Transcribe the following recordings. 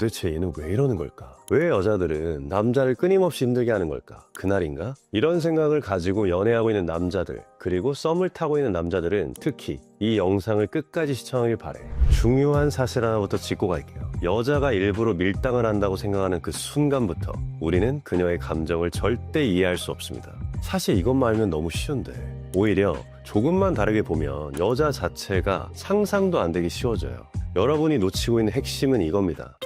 도대체 얘는 왜 이러는 걸까? 왜 여자들은 남자를 끊임없이 힘들게 하는 걸까? 그날인가? 이런 생각을 가지고 연애하고 있는 남자들, 그리고 썸을 타고 있는 남자들은 특히 이 영상을 끝까지 시청하길 바래. 중요한 사실 하나부터 짚고 갈게요. 여자가 일부러 밀당을 한다고 생각하는 그 순간부터 우리는 그녀의 감정을 절대 이해할 수 없습니다. 사실 이것만 알면 너무 쉬운데. 오히려 조금만 다르게 보면 여자 자체가 상상도 안 되기 쉬워져요. 여러분이 놓치고 있는 핵심은 이겁니다.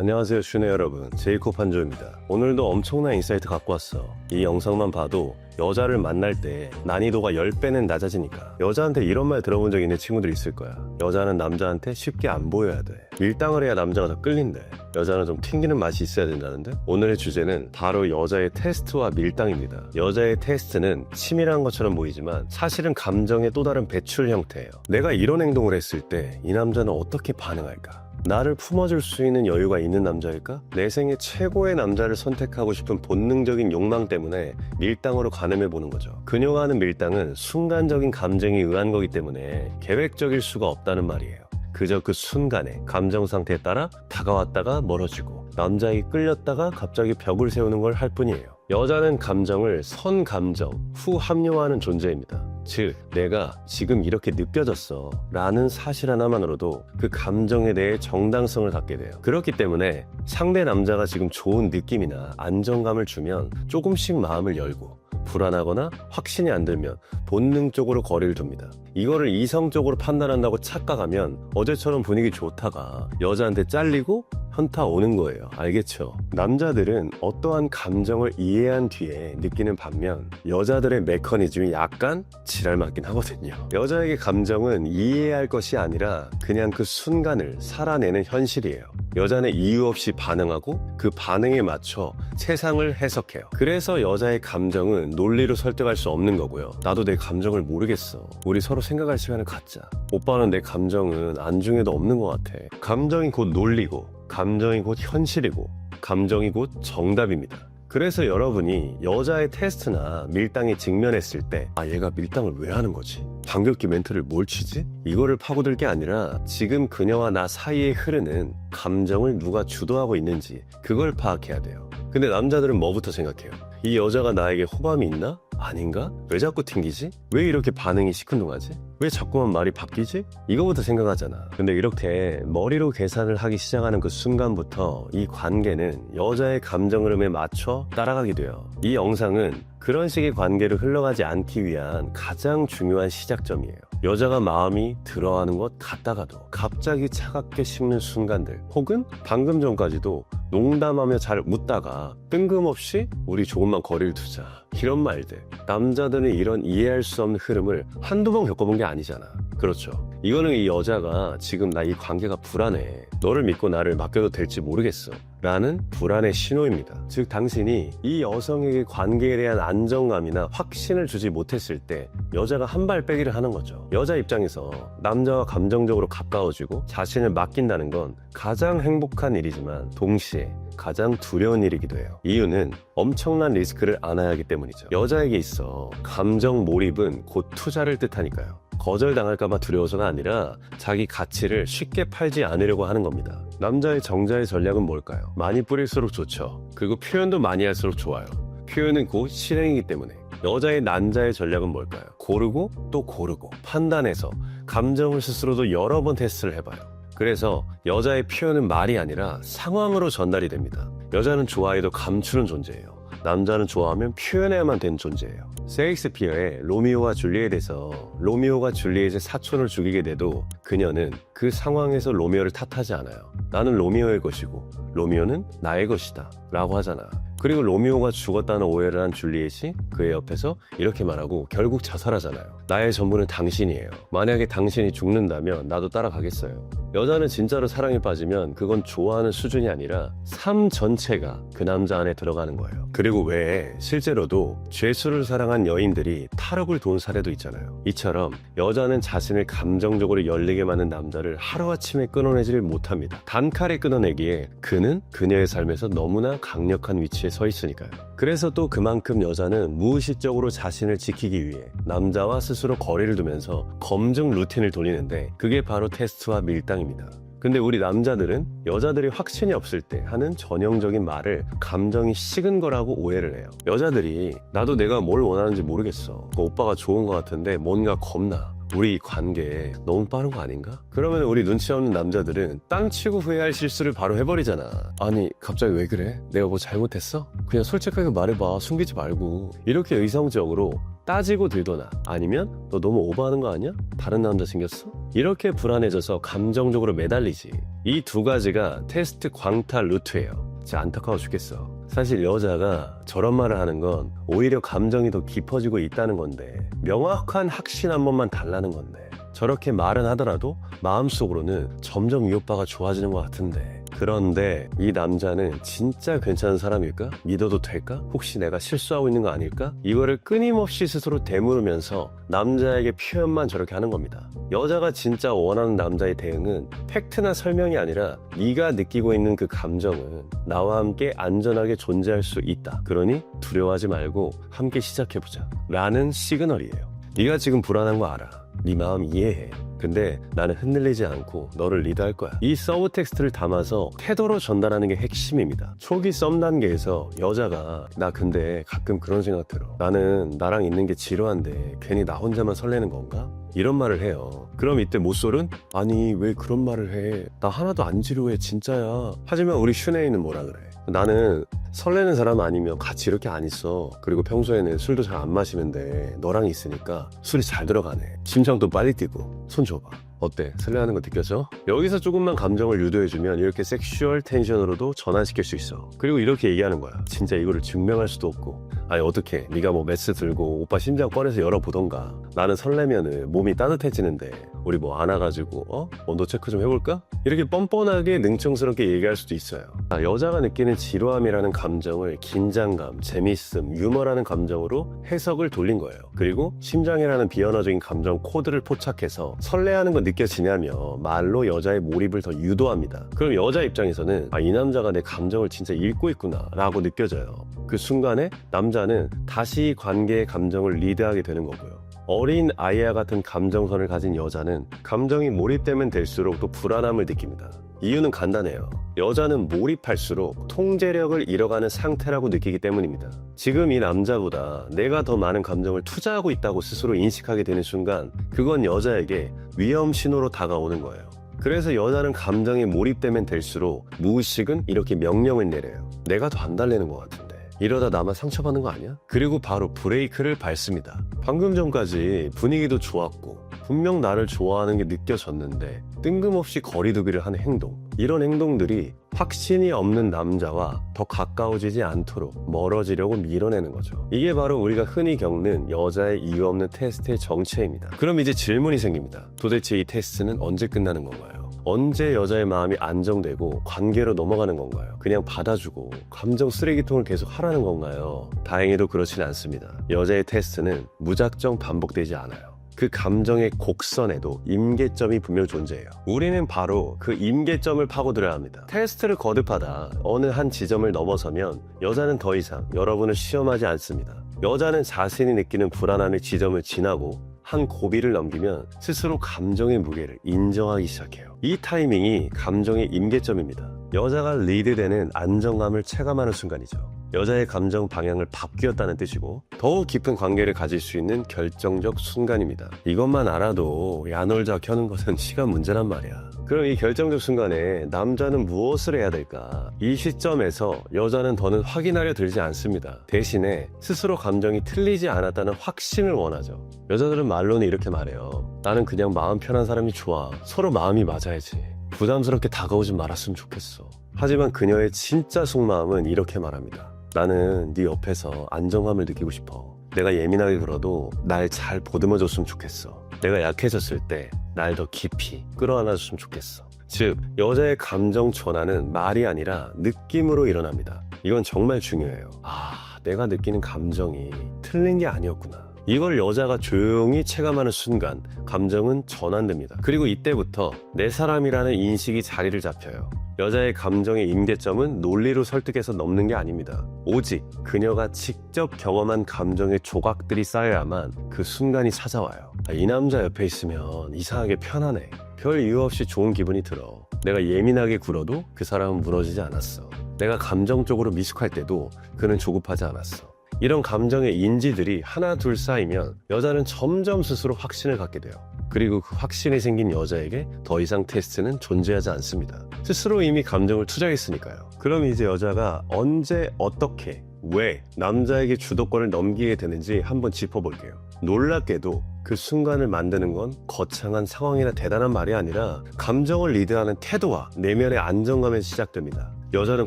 안녕하세요 슈네 여러분. 제이콥 한조입니다. 오늘도 엄청난 인사이트 갖고 왔어. 이 영상만 봐도 여자를 만날 때 난이도가 10배는 낮아지니까 여자한테 이런 말 들어본 적 있는 친구들 있을 거야. 여자는 남자한테 쉽게 안 보여야 돼. 밀당을 해야 남자가 더 끌린대. 여자는 좀 튕기는 맛이 있어야 된다는데? 오늘의 주제는 바로 여자의 테스트와 밀당입니다. 여자의 테스트는 치밀한 것처럼 보이지만 사실은 감정의 또 다른 배출 형태예요. 내가 이런 행동을 했을 때 이 남자는 어떻게 반응할까 나를 품어줄 수 있는 여유가 있는 남자일까? 내 생애 최고의 남자를 선택하고 싶은 본능적인 욕망 때문에 밀당으로 가늠해 보는 거죠. 그녀가 하는 밀당은 순간적인 감정에 의한 거기 때문에 계획적일 수가 없다는 말이에요. 그저 그 순간에 감정 상태에 따라 다가왔다가 멀어지고 남자에게 끌렸다가 갑자기 벽을 세우는 걸 할 뿐이에요. 여자는 감정을 선 감정, 후 합리화하는 존재입니다. 즉, 내가 지금 이렇게 느껴졌어. 라는 사실 하나만으로도 그 감정에 대해 정당성을 갖게 돼요. 그렇기 때문에 상대 남자가 지금 좋은 느낌이나 안정감을 주면 조금씩 마음을 열고 불안하거나 확신이 안 들면 본능적으로 거리를 둡니다. 이거를 이성적으로 판단한다고 착각하면 어제처럼 분위기 좋다가 여자한테 잘리고 현타 오는 거예요. 알겠죠? 남자들은 어떠한 감정을 이해한 뒤에 느끼는 반면 여자들의 메커니즘이 약간 지랄 맞긴 하거든요. 여자에게 감정은 이해할 것이 아니라 그냥 그 순간을 살아내는 현실이에요. 여자는 이유 없이 반응하고 그 반응에 맞춰 세상을 해석해요. 그래서 여자의 감정은 논리로 설득할 수 없는 거고요. 나도 내 감정을 모르겠어. 우리 서로 생각할 시간을 갖자. 오빠는 내 감정은 안중에도 없는 것 같아. 감정이 곧 논리고, 감정이 곧 현실이고, 감정이 곧 정답입니다. 그래서 여러분이 여자의 테스트나 밀당에 직면했을 때, 아, 얘가 밀당을 왜 하는 거지? 반격기 멘트를 뭘 치지? 이거를 파고들 게 아니라 지금 그녀와 나 사이에 흐르는 감정을 누가 주도하고 있는지 그걸 파악해야 돼요. 근데 남자들은 뭐부터 생각해요? 이 여자가 나에게 호감이 있나? 아닌가? 왜 자꾸 튕기지? 왜 이렇게 반응이 시큰둥하지? 왜 자꾸만 말이 바뀌지? 이거부터 생각하잖아. 근데 이렇게 머리로 계산을 하기 시작하는 그 순간부터 이 관계는 여자의 감정 흐름에 맞춰 따라가게 돼요. 이 영상은 그런 식의 관계를 흘러가지 않기 위한 가장 중요한 시작점이에요. 여자가 마음이 들어하는 것 같다가도 갑자기 차갑게 식는 순간들 혹은 방금 전까지도 농담하며 잘 웃다가 뜬금없이 우리 조금만 거리를 두자 이런 말들. 남자들은 이런 이해할 수 없는 흐름을 한두 번 겪어본 게 아니잖아. 그렇죠. 이거는 이 여자가 지금 나 이 관계가 불안해. 너를 믿고 나를 맡겨도 될지 모르겠어. 라는 불안의 신호입니다. 즉 당신이 이 여성에게 관계에 대한 안정감이나 확신을 주지 못했을 때 여자가 한 발 빼기를 하는 거죠. 여자 입장에서 남자와 감정적으로 가까워지고 자신을 맡긴다는 건 가장 행복한 일이지만 동시에 가장 두려운 일이기도 해요. 이유는 엄청난 리스크를 안아야 하기 때문 이죠. 여자에게 있어 감정 몰입은 곧 투자를 뜻하니까요. 거절당할까봐 두려워서가 아니라 자기 가치를 쉽게 팔지 않으려고 하는 겁니다. 남자의 정자의 전략은 뭘까요? 많이 뿌릴수록 좋죠. 그리고 표현도 많이 할수록 좋아요. 표현은 곧 실행이기 때문에. 여자의 난자의 전략은 뭘까요? 고르고 또 고르고 판단해서 감정을 스스로도 여러 번 테스트를 해봐요. 그래서 여자의 표현은 말이 아니라 상황으로 전달이 됩니다. 여자는 좋아해도 감추는 존재예요. 남자는 좋아하면 표현해야만 되는 존재예요. 세익스피어의 로미오와 줄리엣에서 로미오가 줄리엣의 사촌을 죽이게 돼도 그녀는 그 상황에서 로미오를 탓하지 않아요. 나는 로미오의 것이고 로미오는 나의 것이다 라고 하잖아. 그리고 로미오가 죽었다는 오해를 한 줄리엣이 그의 옆에서 이렇게 말하고 결국 자살하잖아요. 나의 전부는 당신이에요. 만약에 당신이 죽는다면 나도 따라가겠어요. 여자는 진짜로 사랑에 빠지면 그건 좋아하는 수준이 아니라 삶 전체가 그 남자 안에 들어가는 거예요. 그리고 왜 실제로도 죄수를 사랑한 여인들이 탈옥을 돈 사례도 있잖아요. 이처럼 여자는 자신을 감정적으로 열리게 만든 남자를 하루아침에 끊어내지를 못합니다. 단칼에 끊어내기에 그는 그녀의 삶에서 너무나 강력한 위치에 서 있으니까요. 그래서 또 그만큼 여자는 무의식적으로 자신을 지키기 위해 남자와 스스로 거리를 두면서 검증 루틴을 돌리는데 그게 바로 테스트와 밀당입니다. 근데 우리 남자들은 여자들이 확신이 없을 때 하는 전형적인 말을 감정이 식은 거라고 오해를 해요. 여자들이 나도 내가 뭘 원하는지 모르겠어. 그 오빠가 좋은 것 같은데 뭔가 겁나. 우리 이 관계 너무 빠른 거 아닌가? 그러면 우리 눈치 없는 남자들은 땅 치고 후회할 실수를 바로 해버리잖아. 아니 갑자기 왜 그래? 내가 뭐 잘못했어? 그냥 솔직하게 말해봐. 숨기지 말고. 이렇게 의성적으로 따지고 들거나 아니면 너 너무 오버하는 거 아니야? 다른 남자 생겼어? 이렇게 불안해져서 감정적으로 매달리지. 이 두 가지가 테스트 광탈 루트예요. 진짜 안타까워 죽겠어. 사실 여자가 저런 말을 하는 건 오히려 감정이 더 깊어지고 있다는 건데 명확한 확신 한 번만 달라는 건데 저렇게 말은 하더라도 마음속으로는 점점 이 오빠가 좋아지는 것 같은데 그런데 이 남자는 진짜 괜찮은 사람일까? 믿어도 될까? 혹시 내가 실수하고 있는 거 아닐까? 이거를 끊임없이 스스로 되물으면서 남자에게 표현만 저렇게 하는 겁니다. 여자가 진짜 원하는 남자의 대응은 팩트나 설명이 아니라 네가 느끼고 있는 그 감정은 나와 함께 안전하게 존재할 수 있다. 그러니 두려워하지 말고 함께 시작해보자. 라는 시그널이에요. 네가 지금 불안한 거 알아. 네 마음 이해해. 근데 나는 흔들리지 않고 너를 리드할 거야. 이 서브 텍스트를 담아서 태도로 전달하는 게 핵심입니다. 초기 썸 단계에서 여자가 나 근데 가끔 그런 생각 들어. 나는 나랑 있는 게 지루한데 괜히 나 혼자만 설레는 건가? 이런 말을 해요. 그럼 이때 모쏠은 아니 왜 그런 말을 해? 나 하나도 안 지루해 진짜야. 하지만 우리 슈네이는 뭐라 그래? 나는 설레는 사람 아니면 같이 이렇게 안 있어. 그리고 평소에는 술도 잘 안 마시는데 너랑 있으니까 술이 잘 들어가네. 심장도 빨리 뛰고 손 줘봐. 어때? 설레하는 거 느껴져? 여기서 조금만 감정을 유도해주면 이렇게 섹슈얼 텐션으로도 전환시킬 수 있어. 그리고 이렇게 얘기하는 거야. 진짜 이거를 증명할 수도 없고. 아니 어떻게? 네가 뭐 메스 들고 오빠 심장 꺼내서 열어보던가. 나는 설레면은 몸이 따뜻해지는데 우리 뭐 안아가지고 어? 온도 체크 좀 해볼까? 이렇게 뻔뻔하게 능청스럽게 얘기할 수도 있어요. 아, 여자가 느끼는 지루함이라는 감정을 긴장감, 재밌음, 유머라는 감정으로 해석을 돌린 거예요. 그리고 심장이라는 비언어적인 감정 코드를 포착해서 설레하는 거 느껴지냐며 말로 여자의 몰입을 더 유도합니다. 그럼 여자 입장에서는 아, 이 남자가 내 감정을 진짜 읽고 있구나 라고 느껴져요. 그 순간에 남자 는 다시 관계의 감정을 리드하게 되는 거고요. 어린 아이와 같은 감정선을 가진 여자는 감정이 몰입되면 될수록 또 불안함을 느낍니다. 이유는 간단해요. 여자는 몰입할수록 통제력을 잃어가는 상태라고 느끼기 때문입니다. 지금 이 남자보다 내가 더 많은 감정을 투자하고 있다고 스스로 인식하게 되는 순간 그건 여자에게 위험 신호로 다가오는 거예요. 그래서 여자는 감정에 몰입되면 될수록 무의식은 이렇게 명령을 내려요. 내가 더 안 달래는 것 같은데. 이러다 나만 상처받는 거 아니야? 그리고 바로 브레이크를 밟습니다. 방금 전까지 분위기도 좋았고 분명 나를 좋아하는 게 느껴졌는데 뜬금없이 거리두기를 하는 행동 이런 행동들이 확신이 없는 남자와 더 가까워지지 않도록 멀어지려고 밀어내는 거죠. 이게 바로 우리가 흔히 겪는 여자의 이유 없는 테스트의 정체입니다. 그럼 이제 질문이 생깁니다. 도대체 이 테스트는 언제 끝나는 건가요? 언제 여자의 마음이 안정되고 관계로 넘어가는 건가요? 그냥 받아주고 감정 쓰레기통을 계속 하라는 건가요? 다행히도 그렇진 않습니다. 여자의 테스트는 무작정 반복되지 않아요. 그 감정의 곡선에도 임계점이 분명 존재해요. 우리는 바로 그 임계점을 파고들어야 합니다. 테스트를 거듭하다 어느 한 지점을 넘어서면 여자는 더 이상 여러분을 시험하지 않습니다. 여자는 자신이 느끼는 불안함의 지점을 지나고 한 고비를 넘기면 스스로 감정의 무게를 인정하기 시작해요. 이 타이밍이 감정의 임계점입니다. 여자가 리드되는 안정감을 체감하는 순간이죠. 여자의 감정 방향을 바뀌었다는 뜻이고 더욱 깊은 관계를 가질 수 있는 결정적 순간입니다. 이것만 알아도 야놀자 켜는 것은 시간 문제란 말이야. 그럼 이 결정적 순간에 남자는 무엇을 해야 될까? 이 시점에서 여자는 더는 확인하려 들지 않습니다. 대신에 스스로 감정이 틀리지 않았다는 확신을 원하죠. 여자들은 말로는 이렇게 말해요. 나는 그냥 마음 편한 사람이 좋아. 서로 마음이 맞아야지. 부담스럽게 다가오지 말았으면 좋겠어. 하지만 그녀의 진짜 속마음은 이렇게 말합니다. 나는 네 옆에서 안정감을 느끼고 싶어. 내가 예민하게 굴어도 날 잘 보듬어줬으면 좋겠어. 내가 약해졌을 때 날 더 깊이 끌어안아줬으면 좋겠어. 즉, 여자의 감정 전환은 말이 아니라 느낌으로 일어납니다. 이건 정말 중요해요. 아, 내가 느끼는 감정이 틀린 게 아니었구나. 이걸 여자가 조용히 체감하는 순간 감정은 전환됩니다. 그리고 이때부터 내 사람이라는 인식이 자리를 잡혀요. 여자의 감정의 임계점은 논리로 설득해서 넘는 게 아닙니다. 오직 그녀가 직접 경험한 감정의 조각들이 쌓여야만 그 순간이 찾아와요. 아, 이 남자 옆에 있으면 이상하게 편하네. 별 이유 없이 좋은 기분이 들어. 내가 예민하게 굴어도 그 사람은 무너지지 않았어. 내가 감정적으로 미숙할 때도 그는 조급하지 않았어. 이런 감정의 인지들이 하나 둘 쌓이면 여자는 점점 스스로 확신을 갖게 돼요. 그리고 그 확신이 생긴 여자에게 더 이상 테스트는 존재하지 않습니다. 스스로 이미 감정을 투자했으니까요. 그럼 이제 여자가 언제 어떻게 왜 남자에게 주도권을 넘기게 되는지 한번 짚어볼게요. 놀랍게도 그 순간을 만드는 건 거창한 상황이나 대단한 말이 아니라 감정을 리드하는 태도와 내면의 안정감에서 시작됩니다. 여자는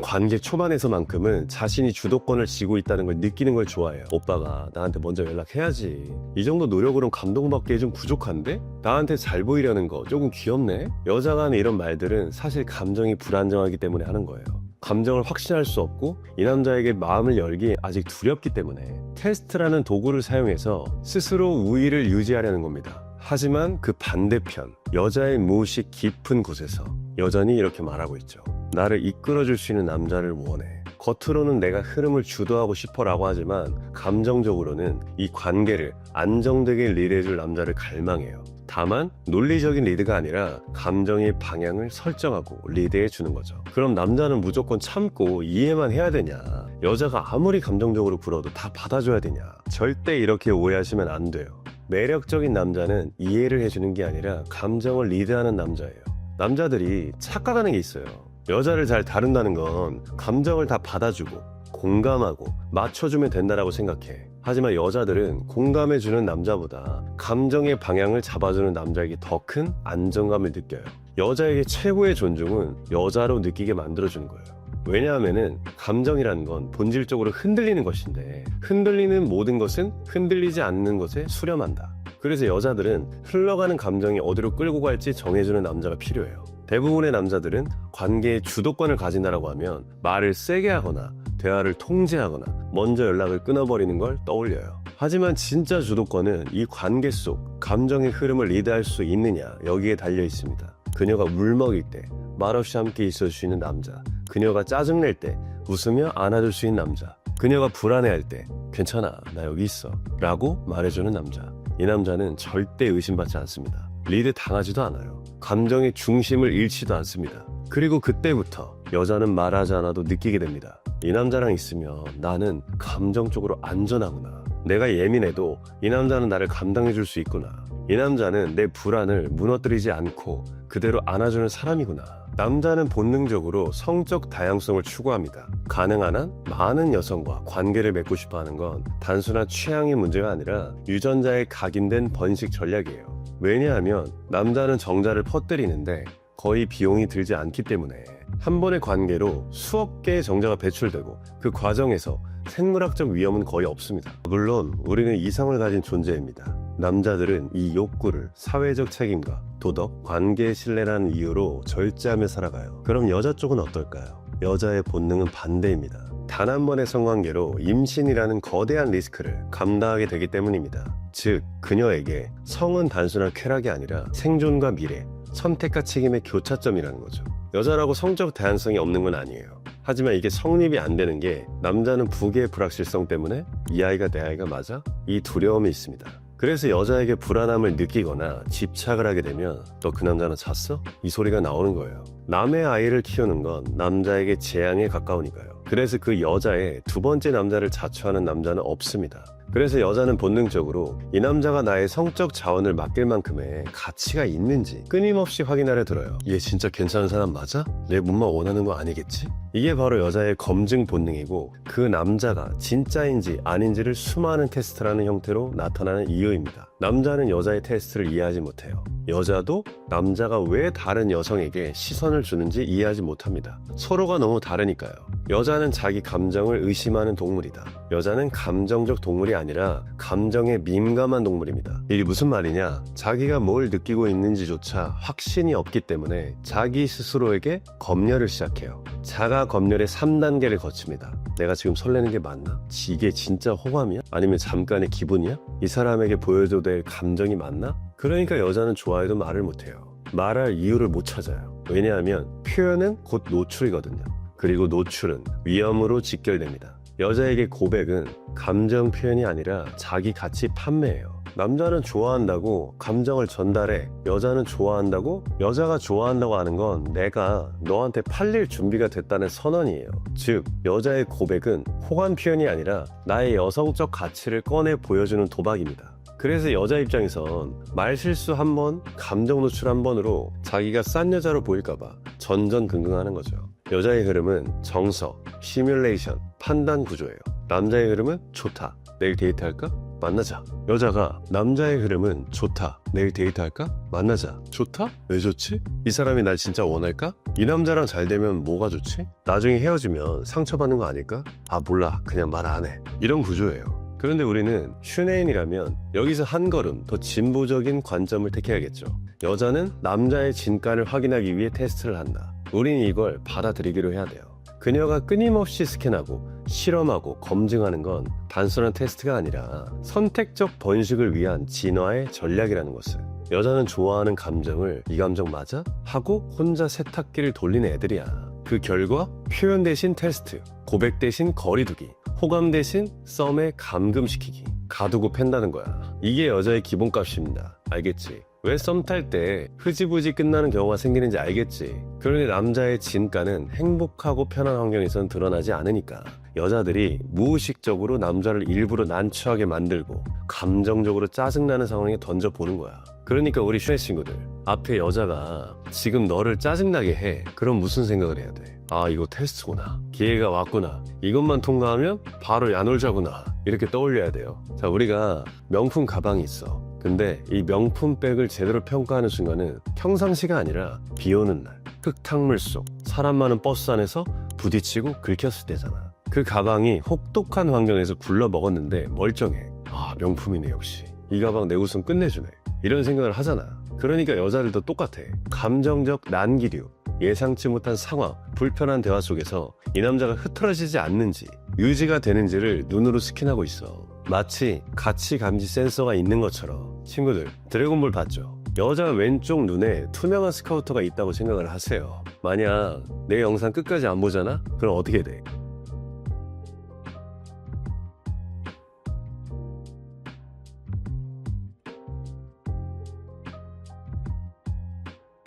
관계 초반에서만큼은 자신이 주도권을 쥐고 있다는 걸 느끼는 걸 좋아해요. 오빠가 나한테 먼저 연락해야지. 이 정도 노력으로는 감동받기에 좀 부족한데? 나한테 잘 보이려는 거 조금 귀엽네? 여자가 하는 이런 말들은 사실 감정이 불안정하기 때문에 하는 거예요. 감정을 확신할 수 없고 이 남자에게 마음을 열기 아직 두렵기 때문에 테스트라는 도구를 사용해서 스스로 우위를 유지하려는 겁니다. 하지만 그 반대편, 여자의 무의식 깊은 곳에서 여전히 이렇게 말하고 있죠. 나를 이끌어줄 수 있는 남자를 원해. 겉으로는 내가 흐름을 주도하고 싶어 라고 하지만 감정적으로는 이 관계를 안정되게 리드해줄 남자를 갈망해요. 다만 논리적인 리드가 아니라 감정의 방향을 설정하고 리드해 주는 거죠. 그럼 남자는 무조건 참고 이해만 해야 되냐? 여자가 아무리 감정적으로 굴어도 다 받아줘야 되냐? 절대 이렇게 오해하시면 안 돼요. 매력적인 남자는 이해를 해주는 게 아니라 감정을 리드하는 남자예요. 남자들이 착각하는 게 있어요. 여자를 잘 다룬다는 건 감정을 다 받아주고 공감하고 맞춰주면 된다라고 생각해. 하지만 여자들은 공감해주는 남자보다 감정의 방향을 잡아주는 남자에게 더 큰 안정감을 느껴요. 여자에게 최고의 존중은 여자로 느끼게 만들어주는 거예요. 왜냐하면은 감정이라는 건 본질적으로 흔들리는 것인데 흔들리는 모든 것은 흔들리지 않는 것에 수렴한다. 그래서 여자들은 흘러가는 감정이 어디로 끌고 갈지 정해주는 남자가 필요해요. 대부분의 남자들은 관계의 주도권을 가진다라고 하면 말을 세게 하거나 대화를 통제하거나 먼저 연락을 끊어버리는 걸 떠올려요. 하지만 진짜 주도권은 이 관계 속 감정의 흐름을 리드할 수 있느냐 여기에 달려 있습니다. 그녀가 물 먹일 때 말없이 함께 있을 수 있는 남자. 그녀가 짜증낼 때 웃으며 안아줄 수 있는 남자. 그녀가 불안해할 때 괜찮아 나 여기 있어 라고 말해주는 남자. 이 남자는 절대 의심받지 않습니다. 리드 당하지도 않아요. 감정의 중심을 잃지도 않습니다. 그리고 그때부터 여자는 말하지 않아도 느끼게 됩니다. 이 남자랑 있으면 나는 감정적으로 안전하구나. 내가 예민해도 이 남자는 나를 감당해 줄 수 있구나. 이 남자는 내 불안을 무너뜨리지 않고 그대로 안아주는 사람이구나. 남자는 본능적으로 성적 다양성을 추구합니다. 가능한 한 많은 여성과 관계를 맺고 싶어 하는 건 단순한 취향의 문제가 아니라 유전자에 각인된 번식 전략이에요. 왜냐하면 남자는 정자를 퍼뜨리는데 거의 비용이 들지 않기 때문에 한 번의 관계로 수억 개의 정자가 배출되고 그 과정에서 생물학적 위험은 거의 없습니다. 물론 우리는 이성을 가진 존재입니다. 남자들은 이 욕구를 사회적 책임과 도덕, 관계의 신뢰라는 이유로 절제하며 살아가요. 그럼 여자 쪽은 어떨까요? 여자의 본능은 반대입니다. 단 한 번의 성관계로 임신이라는 거대한 리스크를 감당하게 되기 때문입니다. 즉, 그녀에게 성은 단순한 쾌락이 아니라 생존과 미래, 선택과 책임의 교차점이라는 거죠. 여자라고 성적 다양성이 없는 건 아니에요. 하지만 이게 성립이 안 되는 게 남자는 부계의 불확실성 때문에 이 아이가 내 아이가 맞아? 이 두려움이 있습니다. 그래서 여자에게 불안함을 느끼거나 집착을 하게 되면 너 그 남자는 잤어? 이 소리가 나오는 거예요. 남의 아이를 키우는 건 남자에게 재앙에 가까우니까요. 그래서 그 여자의 두 번째 남자를 자처하는 남자는 없습니다. 그래서 여자는 본능적으로 이 남자가 나의 성적 자원을 맡길 만큼의 가치가 있는지 끊임없이 확인하려 들어요. 얘 진짜 괜찮은 사람 맞아? 내 몸만 원하는 거 아니겠지? 이게 바로 여자의 검증 본능이고 그 남자가 진짜인지 아닌지를 수많은 테스트라는 형태로 나타나는 이유입니다. 남자는 여자의 테스트를 이해하지 못해요. 여자도 남자가 왜 다른 여성에게 시선을 주는지 이해하지 못합니다. 서로가 너무 다르니까요. 여자는 자기 감정을 의심하는 동물이다. 여자는 감정적 동물이 아니 라 감정에 민감한 동물입니다. 이게 무슨 말이냐? 자기가 뭘 느끼고 있는지조차 확신이 없기 때문에 자기 스스로에게 검열을 시작해요. 자가 검열의 3단계를 거칩니다. 내가 지금 설레는 게 맞나? 이게 진짜 호감이야? 아니면 잠깐의 기분이야? 이 사람에게 보여줘도 될 감정이 맞나? 그러니까 여자는 좋아해도 말을 못해요. 말할 이유를 못 찾아요. 왜냐하면 표현은 곧 노출이거든요. 그리고 노출은 위험으로 직결됩니다. 여자에게 고백은 감정 표현이 아니라 자기 가치 판매예요. 남자는 좋아한다고 감정을 전달해 여자는 좋아한다고 여자가 좋아한다고 하는 건 내가 너한테 팔릴 준비가 됐다는 선언이에요 즉 여자의 고백은 호감 표현이 아니라 나의 여성적 가치를 꺼내 보여주는 도박입니다 그래서 여자 입장에선 말 실수 한 번, 감정 노출 한 번으로 자기가 싼 여자로 보일까봐 전전긍긍하는 거죠. 여자의 흐름은 정서, 시뮬레이션, 판단 구조예요. 남자의 흐름은 좋다. 내일 데이트할까? 만나자. 여자가 남자의 흐름은 좋다. 내일 데이트할까? 만나자. 좋다? 왜 좋지? 이 사람이 날 진짜 원할까? 이 남자랑 잘 되면 뭐가 좋지? 나중에 헤어지면 상처받는 거 아닐까? 아 몰라. 그냥 말 안 해. 이런 구조예요. 그런데 우리는 슈네인이라면 여기서 한 걸음 더 진보적인 관점을 택해야겠죠. 여자는 남자의 진가를 확인하기 위해 테스트를 한다. 우린 이걸 받아들이기로 해야 돼요. 그녀가 끊임없이 스캔하고 실험하고 검증하는 건 단순한 테스트가 아니라 선택적 번식을 위한 진화의 전략이라는 것을. 여자는 좋아하는 감정을 이 감정 맞아? 하고 혼자 세탁기를 돌리는 애들이야. 그 결과 표현 대신 테스트, 고백 대신 거리두기, 호감 대신 썸에 감금시키기 가두고 팬다는 거야 이게 여자의 기본값입니다 알겠지? 왜 썸 탈 때 흐지부지 끝나는 경우가 생기는지 알겠지? 그러니 남자의 진가는 행복하고 편한 환경에선 드러나지 않으니까. 여자들이 무의식적으로 남자를 일부러 난처하게 만들고 감정적으로 짜증나는 상황에 던져보는 거야. 그러니까 우리 슈네 친구들 앞에 여자가 지금 너를 짜증나게 해. 그럼 무슨 생각을 해야 돼? 아 이거 테스트구나. 기회가 왔구나. 이것만 통과하면 바로 야놀자구나. 이렇게 떠올려야 돼요. 자 우리가 명품 가방이 있어 근데 이 명품 백을 제대로 평가하는 순간은 평상시가 아니라 비 오는 날 흙탕물 속 사람 많은 버스 안에서 부딪히고 긁혔을 때잖아. 그 가방이 혹독한 환경에서 굴러 먹었는데 멀쩡해. 아 명품이네 역시. 이 가방 내 웃음 끝내주네. 이런 생각을 하잖아. 그러니까 여자들도 똑같아. 감정적 난기류 예상치 못한 상황, 불편한 대화 속에서 이 남자가 흐트러지지 않는지 유지가 되는지를 눈으로 스캔하고 있어. 마치 가치 감지 센서가 있는 것처럼 친구들 드래곤볼 봤죠? 여자 왼쪽 눈에 투명한 스카우터가 있다고 생각을 하세요. 만약 내 영상 끝까지 안 보잖아? 그럼 어떻게 돼?